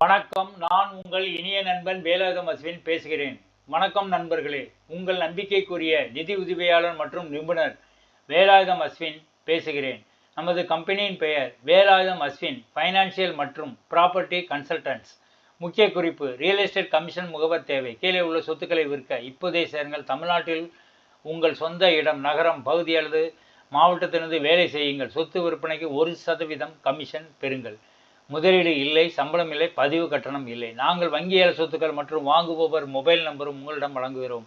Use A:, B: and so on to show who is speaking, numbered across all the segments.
A: வணக்கம். நான் உங்கள் இனிய நண்பன் வேலாயுதம் அஸ்வின் பேசுகிறேன். வணக்கம் நண்பர்களே. உங்கள் நம்பிக்கைக்குரிய நிதி உதவியாளர் மற்றும் நிபுணர் வேலாயுதம் அஸ்வின் பேசுகிறேன். நமது கம்பெனியின் பெயர் வேலாயுதம் அஸ்வின் ஃபைனான்சியல் மற்றும் ப்ராப்பர்ட்டி கன்சல்டன்ட்ஸ் முக்கிய குறிப்பு ரியல் எஸ்டேட் கமிஷன் முகவர் தேவை. கீழே உள்ள சொத்துக்களை விற்க இப்போதே சேருங்கள். தமிழ்நாட்டில் உங்கள் சொந்த இடம் நகரம் பகுதி அல்லது மாவட்டத்திலிருந்து வேலை செய்யுங்கள். சொத்து விற்பனைக்கு ஒரு சதவீதம் கமிஷன் பெறுங்கள். முதலீடு இல்லை சம்பளம் இல்லை பதிவு கட்டணம் இல்லை. நாங்கள் வங்கியாளர் சொத்துக்கள் மற்றும் வாங்குபவர் மொபைல் நம்பரும் உங்களிடம் வழங்குகிறோம்.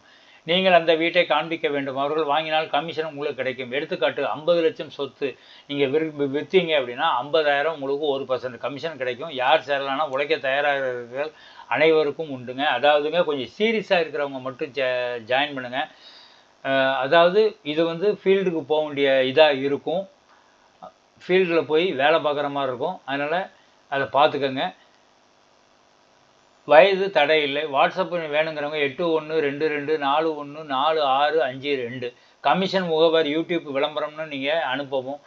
A: நீங்கள் அந்த வீட்டை காண்பிக்க வேண்டும். அவர்கள் வாங்கினால் கமிஷன் உங்களுக்கு கிடைக்கும். எடுத்துக்காட்டு ஐம்பது லட்சம் சொத்து. நீங்கள் விரு விற்றீங்க அப்படின்னா ஐம்பதாயிரம் உங்களுக்கு ஒரு பர்சன்ட் கமிஷன் கிடைக்கும். யார் சேரலாம்னா உழைக்க தயாராகிறவர்கள் அனைவருக்கும் உண்டுங்க. அதாவதுங்க கொஞ்சம் சீரியஸாக இருக்கிறவங்க மட்டும் ஜாயின் பண்ணுங்கள் அதாவது இது வந்து ஃபீல்டுக்கு போக வேண்டிய இதாக இருக்கும். ஃபீல்டில் போய் வேலை பார்க்குற மாதிரி இருக்கும். அதனால் அதை பார்த்துக்கோங்க. வயது தடை இல்லை வாட்ஸ்அப் வேணுங்கிறவங்க எட்டு ஒன்று ரெண்டு ரெண்டு நாலு ஒன்று நாலு ஆறு அஞ்சு ரெண்டு. கமிஷன் முகவர் யூடியூப் விளம்பரம்னு நீங்கள் அனுப்பவும்.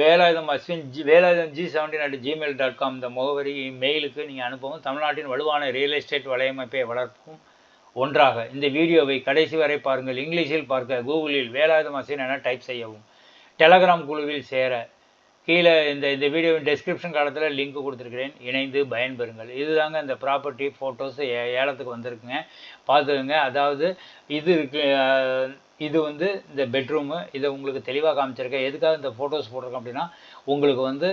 A: Velayutham Ashwin G Velayutham G seventeen at Gmail dot com இந்த முகவரி மெயிலுக்கு நீங்கள் அனுப்பவும். தமிழ்நாட்டின் வலுவான ரியல் எஸ்டேட் வலையமைப்பை வளர்ப்பும் ஒன்றாக. இந்த வீடியோவை கடைசி வரை பாருங்கள். இங்கிலீஷில் பார்க்க கூகுளில் வேலாயுதம் அஸ்வின் என டைப் செய்யவும். டெலகிராம் குழுவில் சேர கீழே இந்த இந்த வீடியோவின் டெஸ்கிரிப்ஷன் காலத்தில் லிங்க் கொடுத்துருக்கிறேன். இணைந்து பயன்பெறுங்கள். இதுதாங்க இந்த ப்ராப்பர்ட்டி ஃபோட்டோஸ் ஏலத்துக்கு வந்திருக்குங்க. பார்த்துக்கோங்க. அதாவது இது இருக்கு இது வந்து இந்த பெட்ரூமு இதை உங்களுக்கு தெளிவாக காமிச்சிருக்கேன். எதுக்காக இந்த ஃபோட்டோஸ் போட்டிருக்கேன் அப்படின்னா உங்களுக்கு வந்து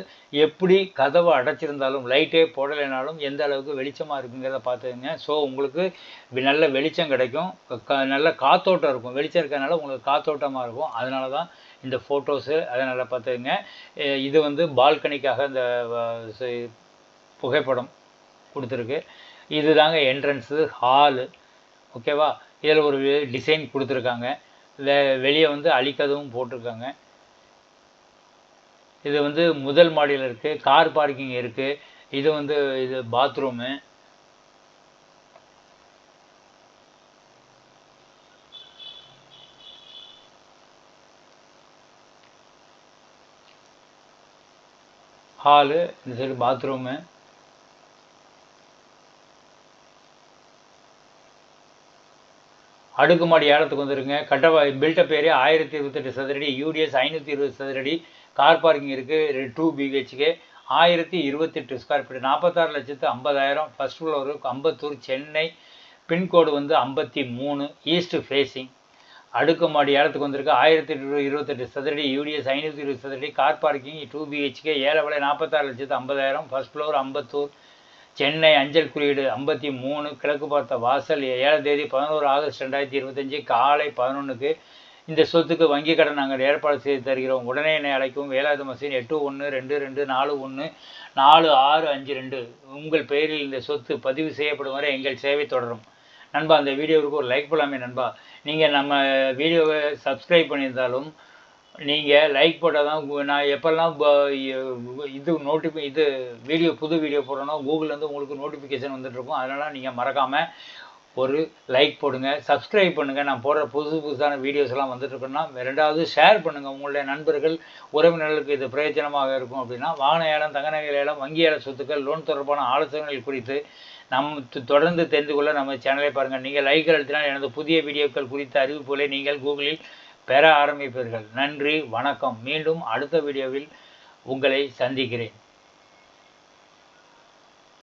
A: எப்படி கதவை அடைச்சிருந்தாலும் லைட்டே போடலைனாலும் எந்த அளவுக்கு வெளிச்சமாக இருக்குங்கிறத பார்த்துக்கோங்க. ஸோ உங்களுக்கு நல்ல வெளிச்சம் கிடைக்கும். க நல்ல காத்தோட்டம் இருக்கும். வெளிச்சம் இருக்கிறதுனால உங்களுக்கு காத்தோட்டமாக இருக்கும். அதனால தான் இந்த ஃபோட்டோஸு அதனால் பார்த்துக்கங்க. இது வந்து பால்கனிக்காக இந்த புகைப்படம் கொடுத்துருக்கு. இது தாங்க என்ட்ரன்ஸு ஹாலு ஓகேவா இதில் ஒரு டிசைன் கொடுத்துருக்காங்க. வெ வெளியே வந்து அழிக்கதவும் போட்டிருக்காங்க. இது வந்து முதல் மாடியில் இருக்குது கார் பார்க்கிங் இருக்குது இது வந்து இது பாத்ரூமு ஹாலு இந்த சைடு பாத்ரூமு அடுக்குமாடி ஏலத்துக்கு வந்துருங்க. கட்டவா பில்டப் ஏரியா ஆயிரத்தி இருபத்தெட்டு சதுரடி யூடிஎஸ் ஐநூற்றி இருபது சதுரடி கார் பார்க்கிங் இருக்குது டூ பிஹெச்கே ஆயிரத்தி இருபத்தெட்டு ஸ்கொயர் ஃபீட் நாற்பத்தாறு லட்சத்து ஐம்பதாயிரம். First floor Ambattur Chennai. Pincode வந்து ஐம்பத்தி மூணு ஈஸ்ட் ஃபேஸிங் அடுக்குமாடி ஏலத்துக்கு வந்திருக்கு ஆயிரத்தி இருபத்தெட்டு சதுரடி யூடிஎஸ் ஐநூற்றி இருபது சதுரடி கார் பார்க்கிங் டூ பிஹெச்கே ஏழை விலை நாற்பத்தாறு லட்சத்து ஐம்பதாயிரம். First floor Ambattur. சென்னை அஞ்சல் குறியீடு ஐம்பத்தி மூணு கிழக்கு பார்த்த வாசல் ஏழாம் தேதி பதினோரு ஆகஸ்ட் ரெண்டாயிரத்தி இருபத்தஞ்சி காலை பதினொன்றுக்கு இந்த சொத்துக்கு வங்கி கடன் நாங்கள் ஏற்பாடு செய்து தருகிறோம். உடனே என்னை அழைக்கும் வேலாயுத மசின் எட்டு ஒன்று ரெண்டு ரெண்டு நாலு ஒன்று நாலு ஆறு அஞ்சு ரெண்டு. உங்கள் பெயரில் இந்த சொத்து பதிவு செய்யப்படும் வரை எங்கள் சேவை தொடரும். நண்பா அந்த வீடியோவுக்கு ஒரு லைக் போடலாமே நண்பா. நீங்கள் நம்ம வீடியோவை சப்ஸ்கிரைப் பண்ணியிருந்தாலும் நீங்கள் லைக் போட்டால் தான் நான் எப்போல்லாம் இது நோட்டிஃபி இது வீடியோ புது வீடியோ போடணும் கூகுள்லேருந்து உங்களுக்கு நோட்டிஃபிகேஷன் வந்துட்டுருக்கும். அதனால் நீங்கள் மறக்காமல் ஒரு லைக் போடுங்க. சப்ஸ்கிரைப் பண்ணுங்கள் நான் போடுற புதுசு புதுசான வீடியோஸ் எல்லாம் வந்துட்டுருக்குன்னா ரெண்டாவது ஷேர் பண்ணுங்கள் உங்களுடைய நண்பர்கள் உறவினர்களுக்கு இது பிரயோஜனமாக இருக்கும் அப்படின்னா வாகன ஏலம் தங்க நகை ஏலம் வங்கி ஏல சொத்துக்கள் லோன் தொடர்பான ஆலோசனைகள் குறித்து நம் தொடர்ந்து தெரிந்து கொள்ள நம்ம சேனலை பாருங்கள் நீங்கள் லைக் அழுத்தினால் எனது புதிய வீடியோக்கள் குறித்த அறிவிப்புகளை நீங்கள் கூகுளில் பெற ஆரம்பிப்பீர்கள். நன்றி வணக்கம். மீண்டும் அடுத்த வீடியோவில் உங்களை சந்திக்கிறேன்.